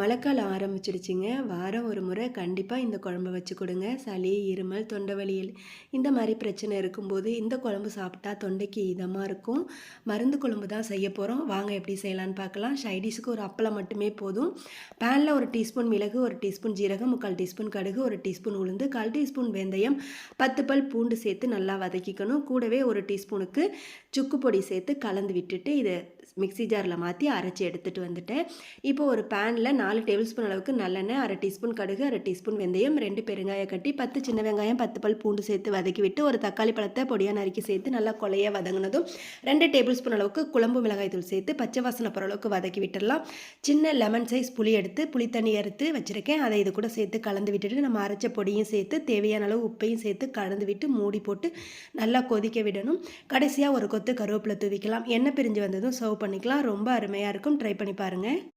மழைக்காலம் ஆரம்பிச்சிடுச்சிங்க. வாரம் ஒரு முறை கண்டிப்பாக இந்த குழம்பு வச்சு கொடுங்க. சளி இருமல் தொண்டை வலியல் இந்த மாதிரி பிரச்சனை இருக்கும்போது இந்த குழம்பு சாப்பிட்டா தொண்டைக்கு இதமாக இருக்கும். மருந்து குழம்பு தான் செய்ய போகிறோம் வாங்க எப்படி செய்யலான்னு பார்க்கலாம். சைடிஷுக்கு ஒரு அப்பளம் மட்டுமே போதும். பேனில் ஒரு டீஸ்பூன் மிளகு ஒரு டீஸ்பூன் ஜீரகம் முக்கால் டீஸ்பூன் கடுகு ஒரு டீஸ்பூன் உளுந்து கால் டீஸ்பூன் வெந்தயம் பத்து பல் பூண்டு சேர்த்து நல்லா வதக்கிக்கணும். கூடவே ஒரு டீஸ்பூனுக்கு சுக்கு பொடி சேர்த்து கலந்து விட்டுட்டு இதை மிக்ஸி ஜாரில் மாற்றி அரைச்சி எடுத்துகிட்டு வந்துட்டேன். இப்போ ஒரு பேனில் நாலு டேபிள் ஸ்பூன் அளவுக்கு நல்லெண்ணெய் அரை டீஸ்பூன் கடுகு அரை டீஸ்பூன் வெந்தயம் ரெண்டு பெருங்காய கட்டி பத்து சின்ன வெங்காயம் பத்து பல் பூண்டு சேர்த்து வதக்கி விட்டு ஒரு தக்காளி பழத்தை பொடியாக நறுக்கி சேர்த்து நல்லா கொலையாக வதங்கினதும் ரெண்டு டேபிள் ஸ்பூன் அளவுக்கு குழம்பு மிளகாய் தூள் சேர்த்து பச்சை வாசனை போகிற அளவுக்கு வதக்கி விட்டுடலாம். சின்ன லெமன் சைஸ் புளி எடுத்து புளி தண்ணி எடுத்து வச்சுருக்கேன். அதை இது கூட சேர்த்து கலந்து விட்டுட்டு நம்ம அரைச்ச பொடியும் சேர்த்து தேவையான அளவு உப்பையும் சேர்த்து கலந்து விட்டு மூடி போட்டு நல்லா கொதிக்க விடணும். கடைசியாக ஒரு கொத்து கருவேப்பிலை தூவிக்கலாம். எண்ணெய் பிரிஞ்சு வந்ததும் சோப் பண்ணிக்கலாம். ரொம்ப அருமையாக இருக்கும். ட்ரை பண்ணி பாருங்கள்